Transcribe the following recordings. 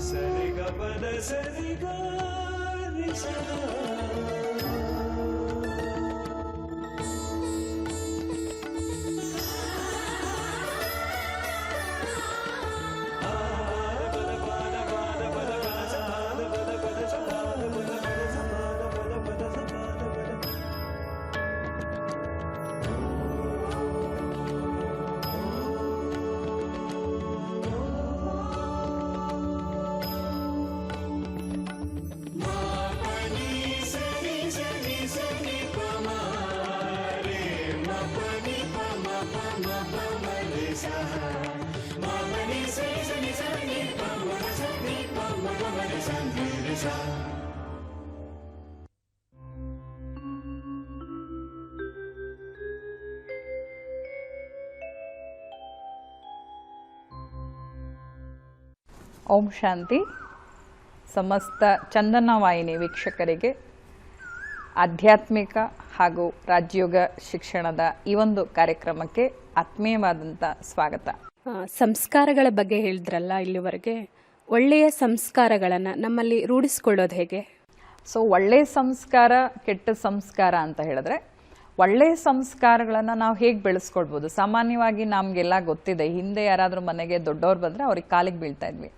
సరిగా పద సరిగా నిశా ಓಂ ಶಾಂತಿ. ಸಮಸ್ತ ಚಂದನ ವಾಹಿನಿ ವೀಕ್ಷಕರಿಗೆ ಆಧ್ಯಾತ್ಮಿಕ ಹಾಗೂ ರಾಜ್ಯೋಗ ಶಿಕ್ಷಣದ ಈ ಒಂದು ಕಾರ್ಯಕ್ರಮಕ್ಕೆ ಆತ್ಮೀಯವಾದಂಥ ಸ್ವಾಗತ. ಸಂಸ್ಕಾರಗಳ ಬಗ್ಗೆ ಹೇಳಿದ್ರಲ್ಲ ಇಲ್ಲಿವರೆಗೆ. ಒಳ್ಳೆಯ ಸಂಸ್ಕಾರಗಳನ್ನು ನಮ್ಮಲ್ಲಿ ರೂಢಿಸ್ಕೊಳ್ಳೋದು ಹೇಗೆ? ಸೊ ಒಳ್ಳೆಯ ಸಂಸ್ಕಾರ ಕೆಟ್ಟ ಸಂಸ್ಕಾರ ಅಂತ ಹೇಳಿದ್ರೆ ಒಳ್ಳೆಯ ಸಂಸ್ಕಾರಗಳನ್ನು ನಾವು ಹೇಗೆ ಬೆಳೆಸ್ಕೊಳ್ಬೋದು? ಸಾಮಾನ್ಯವಾಗಿ ನಮಗೆಲ್ಲ ಗೊತ್ತಿದೆ ಹಿಂದೆ ಯಾರಾದರೂ ಮನೆಗೆ ದೊಡ್ಡವ್ರು ಬಂದರೆ ಅವ್ರಿಗೆ ಕಾಲಿಗೆ ಬೀಳ್ತಾ ಇದ್ವಿ.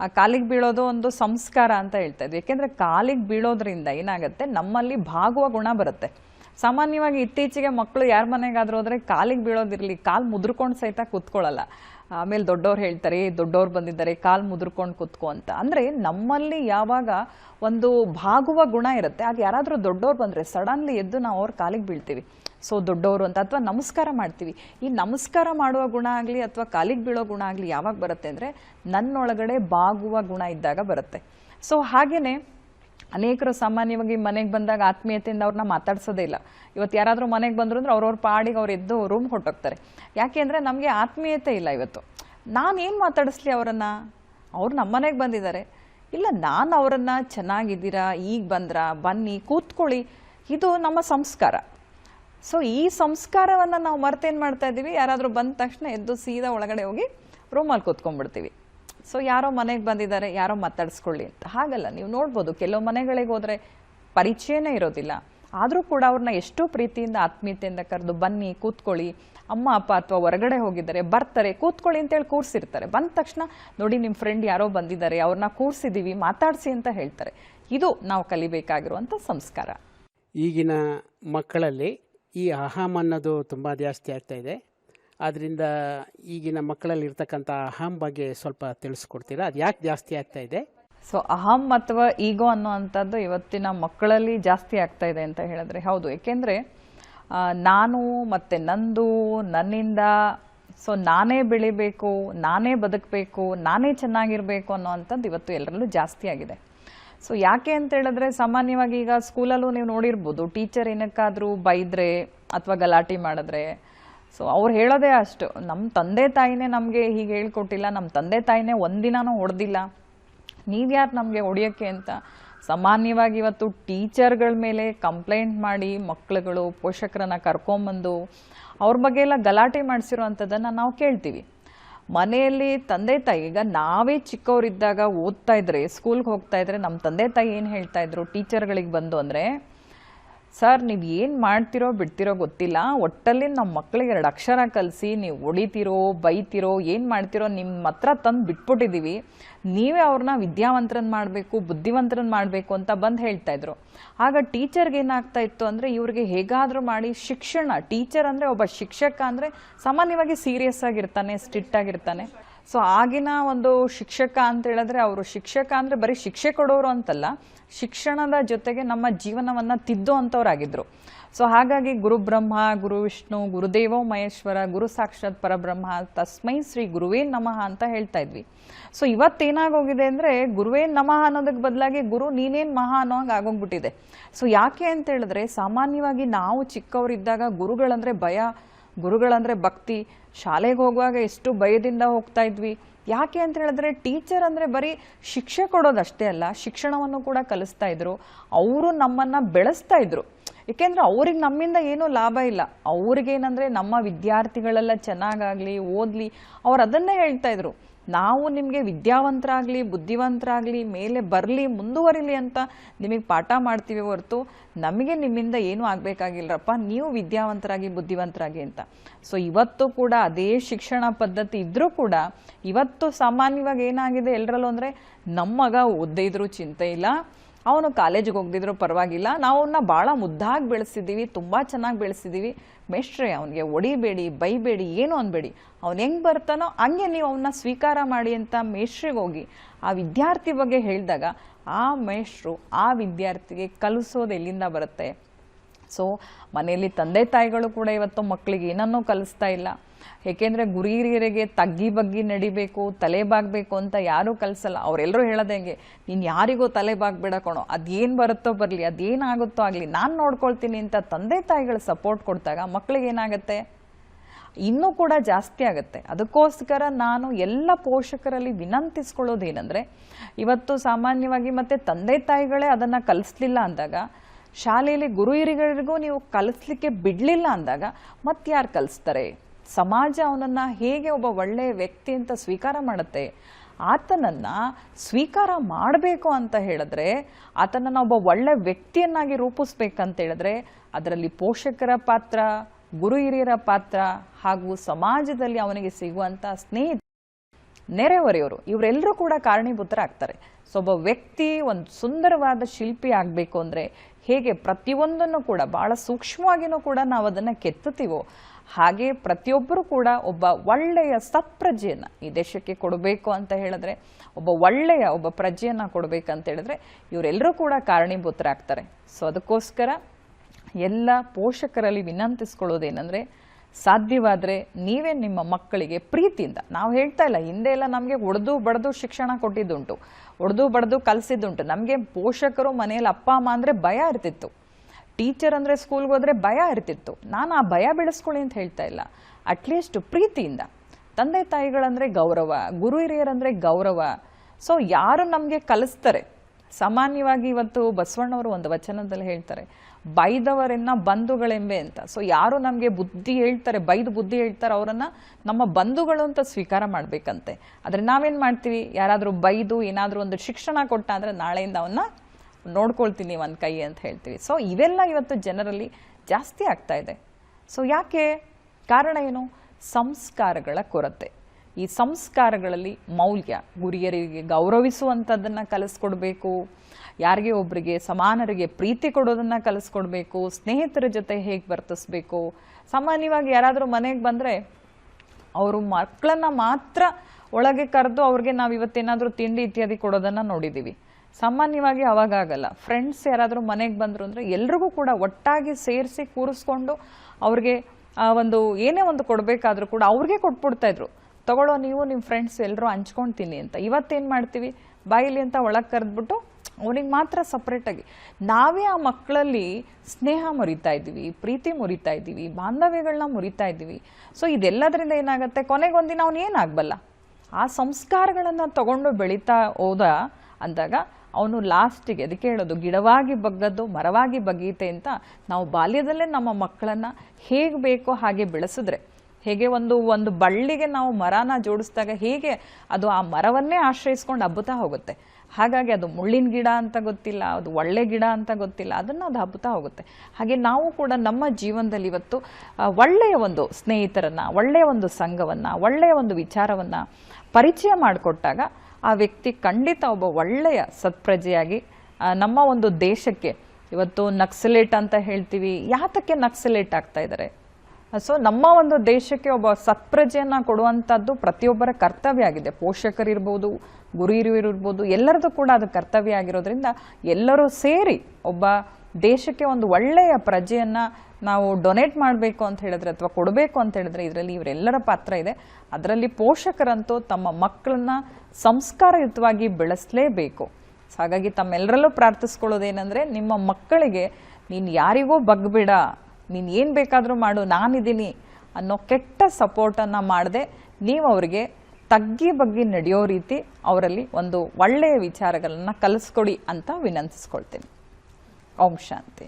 ಆ ಕಾಲಿಗೆ ಬೀಳೋದು ಒಂದು ಸಂಸ್ಕಾರ ಅಂತ ಹೇಳ್ತಾ ಇದ್ವಿ. ಯಾಕೆಂದರೆ ಕಾಲಿಗೆ ಬೀಳೋದ್ರಿಂದ ಏನಾಗುತ್ತೆ? ನಮ್ಮಲ್ಲಿ ಭಾಗುವ ಗುಣ ಬರುತ್ತೆ. ಸಾಮಾನ್ಯವಾಗಿ ಇತ್ತೀಚೆಗೆ ಮಕ್ಕಳು ಯಾರ ಮನೆಗಾದ್ರೂ ಹೋದ್ರೆ ಕಾಲಿಗೆ ಬೀಳೋದಿರಲಿ ಕಾಲು ಮುದ್ರಕೊಂಡು ಸಹಿತ ಕೂತ್ಕೊಳ್ಳಲ್ಲ ಆಮೇಲೆ ದೊಡ್ಡವ್ರು ಹೇಳ್ತಾರೆ "ಏ, ದೊಡ್ಡವ್ರು ಬಂದಿದ್ದಾರೆ ಕಾಲು ಮುದ್ರಕೊಂಡು ಕೂತ್ಕೊ ಅಂತ. ಅಂದರೆ ನಮ್ಮಲ್ಲಿ ಯಾವಾಗ ಒಂದು ಭಾಗುವ ಗುಣ ಇರುತ್ತೆ. ಆಗ ಯಾರಾದರೂ ದೊಡ್ಡವ್ರು ಬಂದರೆ ಸಡನ್ಲಿ ಎದ್ದು ನಾವು ಅವ್ರ ಕಾಲಿಗೆ ಬೀಳ್ತೀವಿ. ಸೊ ದೊಡ್ಡವರು ಅಂತ ಅಥವಾ ನಮಸ್ಕಾರ ಮಾಡ್ತೀವಿ. ಈ ನಮಸ್ಕಾರ ಮಾಡುವ ಗುಣ ಆಗಲಿ ಅಥವಾ ಕಾಲಿಗೆ ಬೀಳೋ ಗುಣ ಆಗಲಿ ಯಾವಾಗ ಬರುತ್ತೆ ಅಂದರೆ ನನ್ನೊಳಗಡೆ ಬಾಗುವ ಗುಣ ಇದ್ದಾಗ ಬರುತ್ತೆ. ಸೊ ಹಾಗೆಯೇ ಅನೇಕರು ಸಾಮಾನ್ಯವಾಗಿ ಮನೆಗೆ ಬಂದಾಗ ಆತ್ಮೀಯತೆಯಿಂದ ಅವ್ರನ್ನ ಮಾತಾಡ್ಸೋದೇ ಇಲ್ಲ. ಇವತ್ತು ಯಾರಾದರೂ ಮನೆಗೆ ಬಂದರು ಅಂದ್ರೆ ಅವ್ರವ್ರ ಪಾಡಿಗೆ ಅವ್ರು ಎದ್ದು ರೂಮ್ ಹೊಟ್ಟೋಗ್ತಾರೆ ಯಾಕೆ ಅಂದರೆ ನಮಗೆ ಆತ್ಮೀಯತೆ ಇಲ್ಲ ಇವತ್ತು. ನಾನು ಏನು ಮಾತಾಡಿಸ್ಲಿ ಅವರನ್ನು? ಅವ್ರು ನಮ್ಮ ಮನೆಗೆ ಬಂದಿದ್ದಾರೆ. ಇಲ್ಲ, ನಾನು ಅವರನ್ನು ಚೆನ್ನಾಗಿದ್ದೀರಾ, ಈಗ ಬಂದ್ರಾ, ಬನ್ನಿ, ಕೂತ್ಕೊಳ್ಳಿ. ಇದು ನಮ್ಮ ಸಂಸ್ಕಾರ. ಸೊ ಈ ಸಂಸ್ಕಾರವನ್ನು ನಾವು ಮರ್ತೇನು ಮಾಡ್ತಾ ಇದ್ದೀವಿ ಯಾರಾದರೂ ಬಂದ ತಕ್ಷಣ ಎದ್ದು ಸೀದಾ ಒಳಗಡೆ ಹೋಗಿ ರೂಮಲ್ಲಿ ಕೂತ್ಕೊಂಡ್ಬಿಡ್ತೀವಿ. ಸೊ ಯಾರೋ ಮನೆಗೆ ಬಂದಿದ್ದಾರೆ, ಯಾರೋ ಮಾತಾಡಿಸ್ಕೊಳ್ಳಿ ಅಂತ. ಹಾಗಲ್ಲ, ನೀವು ನೋಡ್ಬೋದು, ಕೆಲವು ಮನೆಗಳಿಗೆ ಹೋದರೆ ಪರಿಚಯನೇ ಇರೋದಿಲ್ಲ. ಆದರೂ ಕೂಡ ಅವ್ರನ್ನ ಎಷ್ಟೋ ಪ್ರೀತಿಯಿಂದ, ಆತ್ಮೀಯತೆಯಿಂದ ಕರೆದು ಬನ್ನಿ, ಕೂತ್ಕೊಳ್ಳಿ. ಅಮ್ಮ, ಅಪ್ಪ ಅಥವಾ ಹೊರಗಡೆ ಹೋಗಿದ್ದಾರೆ ಬರ್ತಾರೆ, ಕೂತ್ಕೊಳ್ಳಿ ಅಂತೇಳಿ ಕೂರಿಸಿರ್ತಾರೆ. ಬಂದ ತಕ್ಷಣ, ನೋಡಿ ನಿಮ್ಮ ಫ್ರೆಂಡ್ ಯಾರೋ ಬಂದಿದ್ದಾರೆ, ಅವ್ರನ್ನ ಕೂರಿಸಿದ್ದೀವಿ ಮಾತಾಡಿಸಿ ಅಂತ ಹೇಳ್ತಾರೆ. ಇದು ನಾವು ಕಲಿಬೇಕಾಗಿರುವಂಥ ಸಂಸ್ಕಾರ. ಈಗಿನ ಮಕ್ಕಳಲ್ಲಿ ಈ ಅಹಂ ಅನ್ನೋದು ತುಂಬ ಜಾಸ್ತಿ ಆಗ್ತಾ ಇದೆ. ಆದ್ದರಿಂದ ಈಗಿನ ಮಕ್ಕಳಲ್ಲಿ ಇರ್ತಕ್ಕಂಥ ಅಹಂ ಬಗ್ಗೆ ಸ್ವಲ್ಪ ತಿಳಿಸ್ಕೊಡ್ತೀರಾ? ಅದು ಯಾಕೆ ಜಾಸ್ತಿ ಆಗ್ತಾ ಇದೆ? ಸೊ ಅಹಂ ಅಥವಾ ಈಗೋ ಅನ್ನುವಂಥದ್ದು ಇವತ್ತಿನ ಮಕ್ಕಳಲ್ಲಿ ಜಾಸ್ತಿ ಆಗ್ತಾ ಇದೆ ಅಂತ ಹೇಳಿದ್ರೆ ಹೌದು. ಏಕೆಂದರೆ ನಾನು ಮತ್ತು ನಂದು, ನನ್ನಿಂದ ಸೊ ನಾನೇ ಬೆಳಿಬೇಕು, ನಾನೇ ಬದುಕಬೇಕು, ನಾನೇ ಚೆನ್ನಾಗಿರಬೇಕು ಅನ್ನೋವಂಥದ್ದು ಇವತ್ತು ಎಲ್ಲರಲ್ಲೂ ಜಾಸ್ತಿ ಆಗಿದೆ. ಸೊ ಯಾಕೆ ಅಂತ ಹೇಳಿದ್ರೆ ಸಾಮಾನ್ಯವಾಗಿ ಈಗ ಸ್ಕೂಲಲ್ಲೂ ನೀವು ನೋಡಿರ್ಬೋದು ಟೀಚರ್ ಏನಕ್ಕಾದರೂ ಬೈದ್ರೆ ಅಥವಾ ಗಲಾಟೆ ಮಾಡಿದ್ರೆ ಸೊ ಅವ್ರು ಹೇಳೋದೇ ಅಷ್ಟು. ನಮ್ಮ ತಂದೆ ತಾಯಿನೇ ನಮಗೆ ಹೀಗೆ ಹೇಳ್ಕೊಟ್ಟಿಲ್ಲ. ನಮ್ಮ ತಂದೆ ತಾಯಿನೇ ಒಂದಿನನೂ ಹೊಡೆದಿಲ್ಲ ನೀವ್ಯಾರು ನಮಗೆ ಹೊಡಿಯೋಕ್ಕೆ ಅಂತ? ಸಾಮಾನ್ಯವಾಗಿ ಇವತ್ತು ಟೀಚರ್ಗಳ ಮೇಲೆ ಕಂಪ್ಲೇಂಟ್ ಮಾಡಿ ಮಕ್ಕಳುಗಳು ಪೋಷಕರನ್ನ ಕರ್ಕೊಂಬಂದು ಅವ್ರ ಬಗ್ಗೆ ಎಲ್ಲ ಗಲಾಟೆ ಮಾಡಿಸಿರುವಂಥದ್ದನ್ನು ನಾವು ಕೇಳ್ತೀವಿ. ಮನೆಯಲ್ಲಿ ತಂದೆ ತಾಯಿ, ಈಗ ನಾವೇ ಚಿಕ್ಕವರಿದ್ದಾಗ ಓದ್ತಾ ಇದ್ರೆ, ಸ್ಕೂಲ್ಗೆ ಹೋಗ್ತಾ ಇದ್ರೆ ನಮ್ಮ ತಂದೆ ತಾಯಿ ಏನು ಹೇಳ್ತಾ ಇದ್ರು? ಟೀಚರ್ಗಳಿಗೆ ಬಂದು ಅಂದರೆ ಸರ್, ನೀವು ಏನು ಮಾಡ್ತಿರೋ ಬಿಡ್ತಿರೋ ಗೊತ್ತಿಲ್ಲ. ಒಟ್ಟಲ್ಲಿ ನಮ್ಮ ಮಕ್ಕಳಿಗೆ ಎರಡು ಅಕ್ಷರ ಕಲಿಸಿ, ನೀವು ಹೊಡಿತಿರೋ ಬೈತಿರೋ, ಏನು ಮಾಡ್ತಿರೋ ನಿಮ್ಮ ಹತ್ರ ತಂದು ಬಿಟ್ಬಿಟ್ಟಿದ್ದೀವಿ ನೀವೇ ಅವ್ರನ್ನ ವಿದ್ಯಾವಂತರನ್ನ ಮಾಡಬೇಕು ಬುದ್ಧಿವಂತರನ್ನ ಮಾಡಬೇಕು ಅಂತ ಬಂದು ಹೇಳ್ತಾ ಇದ್ರು. ಆಗ ಟೀಚರ್ಗೆ ಏನಾಗ್ತಾ ಇತ್ತು ಅಂದರೆ, ಇವ್ರಿಗೆ ಹೇಗಾದರೂ ಮಾಡಿ ಶಿಕ್ಷಣ, ಟೀಚರ್ ಅಂದರೆ ಒಬ್ಬ ಶಿಕ್ಷಕ ಅಂದರೆ ಸಾಮಾನ್ಯವಾಗಿ ಸೀರಿಯಸ್ ಆಗಿರ್ತಾನೆ, ಸ್ಟ್ರಿಕ್ಟ್ ಆಗಿರ್ತಾನೆ. ಸೊ, ಆಗಿನ ಒಂದು ಶಿಕ್ಷಕ ಅಂತ ಹೇಳಿದ್ರೆ, ಅವರು ಶಿಕ್ಷಕ ಅಂದರೆ ಬರೀ ಶಿಕ್ಷೆ ಕೊಡೋರು ಅಂತಲ್ಲ ಶಿಕ್ಷಣದ ಜೊತೆಗೆ ನಮ್ಮ ಜೀವನವನ್ನು ತಿದ್ದೋ ಅಂಥವ್ರಾಗಿದ್ರು ಸೊ ಹಾಗಾಗಿ ಗುರು ಬ್ರಹ್ಮ, ಗುರು ವಿಷ್ಣು ಗುರುದೇವೋ ಮಹೇಶ್ವರ, ಗುರು ಸಾಕ್ಷಾತ್ ಪರಬ್ರಹ್ಮ, ತಸ್ಮೈ ಶ್ರೀ ಗುರುವೇ ನಮಃ ಅಂತ ಹೇಳ್ತಾ ಇದ್ವಿ. ಸೊ ಇವತ್ತೇನಾಗೋಗಿದೆ ಅಂದರೆ ಗುರುವೇ ನಮಃ ಅನ್ನೋದಕ್ಕೆ ಬದಲಾಗಿ ಗುರು ನೀನೇನು ಮಹಾ ಅನ್ನೋ ಹಂಗೆ ಆಗೋಗ್ಬಿಟ್ಟಿದೆ. ಸೊ ಯಾಕೆ ಅಂತ ಹೇಳಿದ್ರೆ ಸಾಮಾನ್ಯವಾಗಿ ನಾವು ಚಿಕ್ಕವರಿದ್ದಾಗ ಗುರುಗಳಂದರೆ ಭಯ ಗುರುಗಳಂದರೆ ಭಕ್ತಿ. ಶಾಲೆಗೆ ಹೋಗುವಾಗ ಎಷ್ಟು ಭಯದಿಂದ ಹೋಗ್ತಾ ಇದ್ವಿ. ಯಾಕೆ ಅಂತ ಹೇಳಿದ್ರೆ ಟೀಚರ್ ಅಂದರೆ ಬರೀ ಶಿಕ್ಷೆ ಕೊಡೋದಷ್ಟೇ ಅಲ್ಲ, ಶಿಕ್ಷಣವನ್ನು ಕೂಡ ಕಲಿಸ್ತಾ ಇದ್ರು. ಅವರು ನಮ್ಮನ್ನು ಬೆಳೆಸ್ತಾ ಇದ್ರು. ಏಕೆಂದರೆ ಅವ್ರಿಗೆ ನಮ್ಮಿಂದ ಏನೂ ಲಾಭ ಇಲ್ಲ. ಅವ್ರಿಗೇನಂದರೆ ನಮ್ಮ ವಿದ್ಯಾರ್ಥಿಗಳೆಲ್ಲ ಚೆನ್ನಾಗಾಗಲಿ, ಓದಲಿ, ಅವ್ರು ಅದನ್ನೇ ಹೇಳ್ತಾ ಇದ್ರು. ನಾವು ನಿಮಗೆ ವಿದ್ಯಾವಂತರಾಗಲಿ, ಬುದ್ಧಿವಂತರಾಗಲಿ, ಮೇಲೆ ಬರಲಿ, ಮುಂದುವರಿಲಿ ಅಂತ ನಿಮಗೆ ಪಾಠ ಮಾಡ್ತೀವಿ ಹೊರತು ನಮಗೆ ನಿಮ್ಮಿಂದ ಏನೂ ಆಗಬೇಕಾಗಿಲ್ಲರಪ್ಪ. ನೀವು ವಿದ್ಯಾವಂತರಾಗಿ, ಬುದ್ಧಿವಂತರಾಗಿ ಅಂತ. ಸೊ ಇವತ್ತು ಕೂಡ ಅದೇ ಶಿಕ್ಷಣ ಪದ್ಧತಿ ಇದ್ದರೂ ಕೂಡ ಇವತ್ತು ಸಾಮಾನ್ಯವಾಗಿ ಏನಾಗಿದೆ ಎಲ್ಲರಲ್ಲೂ ಅಂದರೆ ನಮ್ಮ ಮಗ ಓದ್ದೇ ಇದ್ರೂ ಚಿಂತೆ ಇಲ್ಲ. ಅವನು ಕಾಲೇಜಿಗೆ ಹೋಗದಿದ್ರು ಪರವಾಗಿಲ್ಲ. ನಾವು ಅವನ್ನ ಭಾಳ ಮುದ್ದಾಗಿ ಬೆಳೆಸಿದ್ದೀವಿ, ತುಂಬ ಚೆನ್ನಾಗಿ ಬೆಳೆಸಿದ್ದೀವಿ. ಮೇಷ್ಟ್ರೆ, ಅವನಿಗೆ ಒಡಿಬೇಡಿ ಬೈಬೇಡಿ, ಏನು ಅನ್ಬೇಡಿ. ಅವ್ನು ಹೆಂಗೆ ಬರ್ತಾನೋ ಹಂಗೆ ನೀವು ಅವನ್ನ ಸ್ವೀಕಾರ ಮಾಡಿ ಅಂತ ಮೇಷ್ಟ್ರಿಗೆ ಹೋಗಿ ಆ ವಿದ್ಯಾರ್ಥಿ ಬಗ್ಗೆ ಹೇಳಿದಾಗ ಆ ಮೇಷ್ಟ್ರು ಆ ವಿದ್ಯಾರ್ಥಿಗೆ ಕಲಿಸೋದು ಎಲ್ಲಿಂದ ಬರುತ್ತೆ? ಸೊ ಮನೆಯಲ್ಲಿ ತಂದೆ ತಾಯಿಗಳು ಕೂಡ ಇವತ್ತು ಮಕ್ಕಳಿಗೆ ಏನನ್ನೂ ಕಲಿಸ್ತಾ ಇಲ್ಲ. ಏಕೆಂದರೆ ಗುರಿ ಹಿರಿಯರಿಗೆ ತಗ್ಗಿ ಬಗ್ಗಿ ನಡಿಬೇಕು, ತಲೆ ಬಾಗಬೇಕು ಅಂತ ಯಾರೂ ಕಲಿಸಲ್ಲ. ಅವರೆಲ್ಲರೂ ಹೇಳೋದಂಗೆ ನೀನು ಯಾರಿಗೂ ತಲೆ ಬಾಗ್ಬೇಡ ಕಣೋ, ಅದೇನು ಬರುತ್ತೋ ಬರಲಿ ಅದೇನಾಗುತ್ತೋ ಆಗಲಿ, ನಾನು ನೋಡ್ಕೊಳ್ತೀನಿ ಅಂತ ತಂದೆ ತಾಯಿಗಳು ಸಪೋರ್ಟ್ ಕೊಡ್ತಾಗ ಮಕ್ಕಳಿಗೆ ಏನಾಗುತ್ತೆ? ಇನ್ನೂ ಕೂಡ ಜಾಸ್ತಿ ಆಗುತ್ತೆ. ಅದಕ್ಕೋಸ್ಕರ ನಾನು ಎಲ್ಲ ಪೋಷಕರಲ್ಲಿ ವಿನಂತಿಸ್ಕೊಳ್ಳೋದೇನೆಂದರೆ, ಇವತ್ತು ಸಾಮಾನ್ಯವಾಗಿ ಮತ್ತು ತಂದೆ ತಾಯಿಗಳೇ ಅದನ್ನು ಕಲಿಸ್ಲಿಲ್ಲ ಅಂದಾಗ ಶಾಲೆಯಲ್ಲಿ ಗುರು ಹಿರಿಗಳಿಗೂ ನೀವು ಕಲಿಸ್ಲಿಕ್ಕೆ ಬಿಡಲಿಲ್ಲ ಅಂದಾಗ ಮತ್ತಾರು ಕಲಿಸ್ತಾರೆ? ಸಮಾಜ ಅವನನ್ನು ಹೇಗೆ ಒಬ್ಬ ಒಳ್ಳೆಯ ವ್ಯಕ್ತಿ ಅಂತ ಸ್ವೀಕಾರ ಮಾಡುತ್ತೆ? ಆತನನ್ನು ಸ್ವೀಕಾರ ಮಾಡಬೇಕು ಅಂತ ಹೇಳಿದ್ರೆ, ಆತನನ್ನು ಒಬ್ಬ ಒಳ್ಳೆ ವ್ಯಕ್ತಿಯನ್ನಾಗಿ ರೂಪಿಸ್ಬೇಕಂತ ಹೇಳಿದ್ರೆ, ಅದರಲ್ಲಿ ಪೋಷಕರ ಪಾತ್ರ ಗುರು ಹಿರಿಯರ ಪಾತ್ರ ಹಾಗೂ ಸಮಾಜದಲ್ಲಿ ಅವನಿಗೆ ಸಿಗುವಂಥ ಸ್ನೇಹಿತ ನೆರೆಹೊರೆಯವರು, ಇವರೆಲ್ಲರೂ ಕೂಡ ಕಾರಣೀಭೂತರಾಗ್ತಾರೆ. ಸೊ, ಒಬ್ಬ ವ್ಯಕ್ತಿ ಒಂದು ಸುಂದರವಾದ ಶಿಲ್ಪಿ ಆಗಬೇಕು ಅಂದರೆ ಹೇಗೆ ಪ್ರತಿಯೊಂದನ್ನು ಕೂಡ ಭಾಳ ಸೂಕ್ಷ್ಮವಾಗಿಯೂ ಕೂಡ ನಾವು ಅದನ್ನು ಕೆತ್ತುತ್ತೀವೋ ಹಾಗೆ ಪ್ರತಿಯೊಬ್ಬರು ಕೂಡ ಒಬ್ಬ ಒಳ್ಳೆಯ ಸತ್ಪ್ರಜೆಯನ್ನು ಈ ದೇಶಕ್ಕೆ ಕೊಡಬೇಕು ಅಂತ ಹೇಳಿದ್ರೆ, ಒಬ್ಬ ಒಳ್ಳೆಯ ಒಬ್ಬ ಪ್ರಜೆಯನ್ನು ಕೊಡಬೇಕಂತ ಹೇಳಿದ್ರೆ ಇವರೆಲ್ಲರೂ ಕೂಡ ಕಾರಣೀಭೂತರಾಗ್ತಾರೆ. ಸೊ ಅದಕ್ಕೋಸ್ಕರ ಎಲ್ಲ ಪೋಷಕರಲ್ಲಿ ವಿನಂತಿಸ್ಕೊಳ್ಳೋದೇನೆಂದರೆ ಸಾಧ್ಯವಾದರೆ ನೀವೇ ನಿಮ್ಮ ಮಕ್ಕಳಿಗೆ ಪ್ರೀತಿಯಿಂದ, ನಾವು ಹೇಳ್ತಾ ಇಲ್ಲ, ಹಿಂದೆ ಎಲ್ಲ ನಮಗೆ ಒಡೆದು ಬಡದು ಶಿಕ್ಷಣ ಕೊಟ್ಟಿದ್ದುಂಟು ಒಡೆದು ಬಡದು ಕಲಿಸಿದ್ದುಂಟು, ನಮಗೆ ಪೋಷಕರು ಮನೆಯಲ್ಲಿ ಅಪ್ಪ, ಅಮ್ಮ ಅಂದರೆ ಭಯ ಇರ್ತಿತ್ತು. ಟೀಚರ್ ಅಂದರೆ ಸ್ಕೂಲ್ಗೆ ಹೋದರೆ ಭಯ ಇರ್ತಿತ್ತು. ನಾನು ಆ ಭಯ ಬೆಳೆಸ್ಕೊಳ್ಳಿ ಅಂತ ಹೇಳ್ತಾ ಇಲ್ಲ. ಅಟ್ಲೀಸ್ಟ್ ಪ್ರೀತಿಯಿಂದ. ತಂದೆ ತಾಯಿಗಳಂದರೆ ಗೌರವ, ಗುರು ಹಿರಿಯರಂದರೆ ಗೌರವ. ಸೊ ಯಾರು ನಮಗೆ ಕಲಿಸ್ತಾರೆ? ಸಾಮಾನ್ಯವಾಗಿ ಇವತ್ತು ಬಸವಣ್ಣವರು ಒಂದು ವಚನದಲ್ಲಿ ಹೇಳ್ತಾರೆ ಬೈದವರನ್ನ ಬಂಧುಗಳೆಂಬೆ ಅಂತ. ಸೊ ಯಾರು ನಮಗೆ ಬುದ್ಧಿ ಹೇಳ್ತಾರೆ, ಬೈದು ಬುದ್ಧಿ ಹೇಳ್ತಾರೆ, ಅವರನ್ನು ನಮ್ಮ ಬಂಧುಗಳು ಅಂತ ಸ್ವೀಕಾರ ಮಾಡಬೇಕಂತೆ. ಆದರೆ ನಾವೇನು ಮಾಡ್ತೀವಿ? ಯಾರಾದರೂ ಬೈದು ಏನಾದರೂ ಒಂದು ಶಿಕ್ಷಣ ಕೊಟ್ಟ ಅಂದರೆ ನಾಳೆಯಿಂದ ಅವನ್ನ ನೋಡ್ಕೊಳ್ತೀನಿ ಒಂದು ಕೈ ಅಂತ ಹೇಳ್ತೀವಿ. ಸೊ ಇವೆಲ್ಲ ಇವತ್ತು ಜನರಲ್ಲಿ ಜಾಸ್ತಿ ಆಗ್ತಾ ಇದೆ. ಸೊ ಯಾಕೆ? ಕಾರಣ ಏನು? ಸಂಸ್ಕಾರಗಳ ಕೊರತೆ. ಈ ಸಂಸ್ಕಾರಗಳಲ್ಲಿ ಮೌಲ್ಯ, ಗುರಿಯರಿಗೆ ಗೌರವಿಸುವಂಥದ್ದನ್ನು ಕಲಿಸ್ಕೊಡ್ಬೇಕು, ಯಾರಿಗೆ ಒಬ್ಬರಿಗೆ ಸಮಾನರಿಗೆ ಪ್ರೀತಿ ಕೊಡೋದನ್ನು ಕಲಿಸ್ಕೊಡ್ಬೇಕು, ಸ್ನೇಹಿತರ ಜೊತೆ ಹೇಗೆ ವರ್ತಿಸ್ಬೇಕು, ಸಾಮಾನ್ಯವಾಗಿ ಯಾರಾದರೂ ಮನೆಗೆ ಬಂದರೆ ಅವರು ಮಕ್ಕಳನ್ನು ಮಾತ್ರ ಒಳಗೆ ಕರೆದು ಅವ್ರಿಗೆ ನಾವು ಇವತ್ತೇನಾದರೂ ತಿಂಡಿ ಇತ್ಯಾದಿ ಕೊಡೋದನ್ನು ನೋಡಿದ್ದೀವಿ ಸಾಮಾನ್ಯವಾಗಿ ಅವಾಗಾಗಲ್ಲ ಫ್ರೆಂಡ್ಸ್ ಯಾರಾದರೂ ಮನೆಗೆ ಬಂದರು ಅಂದರೆ ಎಲ್ರಿಗೂ ಕೂಡ ಒಟ್ಟಾಗಿ ಸೇರಿಸಿ ಕೂರಿಸ್ಕೊಂಡು ಅವ್ರಿಗೆ ಒಂದು ಏನೇ ಒಂದು ಕೊಡಬೇಕಾದ್ರೂ ಕೂಡ ಅವ್ರಿಗೆ ಕೊಟ್ಬಿಡ್ತಾ ಇದ್ರು. ತಗೊಳ್ಳೋ ನೀವು ನಿಮ್ಮ ಫ್ರೆಂಡ್ಸ್ ಎಲ್ಲರೂ ಹಂಚ್ಕೊಳ್ತೀನಿ ಅಂತ. ಇವತ್ತೇನು ಮಾಡ್ತೀವಿ? ಬಾಯಿಲಿ ಅಂತ ಒಳಗೆ ಕರೆದ್ಬಿಟ್ಟು ಅವನಿಗೆ ಮಾತ್ರ ಸಪ್ರೇಟಾಗಿ ನಾವೇ ಆ ಮಕ್ಕಳಲ್ಲಿ ಸ್ನೇಹ ಮುರಿತಾ ಇದ್ದೀವಿ, ಪ್ರೀತಿ ಮುರಿತಾ ಇದ್ದೀವಿ ಬಾಂಧವ್ಯಗಳನ್ನ ಮುರಿತಾ ಇದ್ದೀವಿ. ಸೊ ಇದೆಲ್ಲದರಿಂದ ಏನಾಗುತ್ತೆ? ಕೊನೆಗೊಂದಿನ ಅವನು ಏನಾಗಬಲ್ಲ ಆ ಸಂಸ್ಕಾರಗಳನ್ನು ತಗೊಂಡು ಬೆಳೀತಾ ಹೋದ ಅಂದಾಗ ಅವನು ಲಾಸ್ಟಿಗೆ ಅದಕ್ಕೆ ಹೇಳೋದು, ಗಿಡವಾಗಿ ಬಗ್ಗದ್ದು, ಮರವಾಗಿ ಬಗೆಯುತ್ತೆ ಅಂತ ನಾವು ಬಾಲ್ಯದಲ್ಲೇ ನಮ್ಮ ಮಕ್ಕಳನ್ನು ಹೇಗೆ ಬೇಕೋ ಹಾಗೆ ಬೆಳೆಸಿದ್ರೆ. ಹೇಗೆ ಒಂದು ಒಂದು ಬಳ್ಳಿಗೆ ನಾವು ಮರನ ಜೋಡಿಸಿದಾಗ ಹೇಗೆ ಅದು ಆ ಮರವನ್ನೇ ಆಶ್ರಯಿಸ್ಕೊಂಡು ಹಬ್ಬುತ್ತಾ ಹೋಗುತ್ತೆ. ಹಾಗಾಗಿ ಅದು ಮುಳ್ಳಿನ ಗಿಡ ಅಂತ ಗೊತ್ತಿಲ್ಲ, ಅದು ಒಳ್ಳೆ ಗಿಡ ಅಂತ ಗೊತ್ತಿಲ್ಲ, ಅದನ್ನು ಅದು ಹಬ್ಬುತ್ತಾ ಹೋಗುತ್ತೆ. ಹಾಗೆ ನಾವು ಕೂಡ ನಮ್ಮ ಜೀವನದಲ್ಲಿ ಇವತ್ತು ಒಳ್ಳೆಯ ಒಂದು ಸ್ನೇಹಿತರನ್ನು, ಒಳ್ಳೆಯ ಒಂದು ಸಂಘವನ್ನು, ಒಳ್ಳೆಯ ಒಂದು ವಿಚಾರವನ್ನು ಪರಿಚಯ ಮಾಡಿಕೊಟ್ಟಾಗ ಆ ವ್ಯಕ್ತಿ ಖಂಡಿತ ಒಬ್ಬ ಒಳ್ಳೆಯ ಸತ್ಪ್ರಜೆಯಾಗಿ ನಮ್ಮ ಒಂದು ದೇಶಕ್ಕೆ ಇವತ್ತು ನಕ್ಸಲೇಟ್ ಅಂತ ಹೇಳ್ತೀವಿ. ಯಾತಕ್ಕೆ ನಕ್ಸಲೇಟ್ ಆಗ್ತಾ ಇದ್ದಾರೆ? ಸೊ ನಮ್ಮ ಒಂದು ದೇಶಕ್ಕೆ ಒಬ್ಬ ಸತ್ಪ್ರಜೆಯನ್ನು ಕೊಡುವಂಥದ್ದು ಪ್ರತಿಯೊಬ್ಬರ ಕರ್ತವ್ಯ ಆಗಿದೆ. ಪೋಷಕರಿರ್ಬೋದು ಗುರು ಇರ್ಬೋದು, ಎಲ್ಲರದ್ದು ಕೂಡ ಅದು ಕರ್ತವ್ಯ ಆಗಿರೋದ್ರಿಂದ ಎಲ್ಲರೂ ಸೇರಿ ಒಬ್ಬ ದೇಶಕ್ಕೆ ಒಂದು ಒಳ್ಳೆಯ ಪ್ರಜೆಯನ್ನು ನಾವು ಡೊನೇಟ್ ಮಾಡಬೇಕು ಅಂತ ಹೇಳಿದ್ರೆ ಅಥವಾ ಕೊಡಬೇಕು ಅಂತ ಹೇಳಿದ್ರೆ ಇದರಲ್ಲಿ ಇವರೆಲ್ಲರ ಪಾತ್ರ ಇದೆ. ಅದರಲ್ಲಿ ಪೋಷಕರಂತೂ ತಮ್ಮ ಮಕ್ಕಳನ್ನ ಸಂಸ್ಕಾರಯುತವಾಗಿ ಬೆಳೆಸಲೇಬೇಕು. ಹಾಗಾಗಿ ತಮ್ಮೆಲ್ಲರಲ್ಲೂ ಪ್ರಾರ್ಥಿಸ್ಕೊಳ್ಳೋದೇನೆಂದರೆ ನಿಮ್ಮ ಮಕ್ಕಳಿಗೆ ನೀನು ಯಾರಿಗೂ ಬಗ್ಬೇಡ. ನೀನು ಏನು ಬೇಕಾದರೂ ಮಾಡು, ನಾನಿದ್ದೀನಿ ಅನ್ನೋ ಕೆಟ್ಟ ಸಪೋರ್ಟನ್ನು ಮಾಡದೆ. ನೀವು ಅವರಿಗೆ ತಗ್ಗಿ ಬಗ್ಗಿ ನಡೆಯೋ ರೀತಿ ಅವರಲ್ಲಿ ಒಂದು ಒಳ್ಳೆಯ ವಿಚಾರಗಳನ್ನು ಕಲಿಸ್ಕೊಡಿ ಅಂತ ವಿನಂತಿಸ್ಕೊಳ್ತೀನಿ. ಓಂ ಶಾಂತಿ.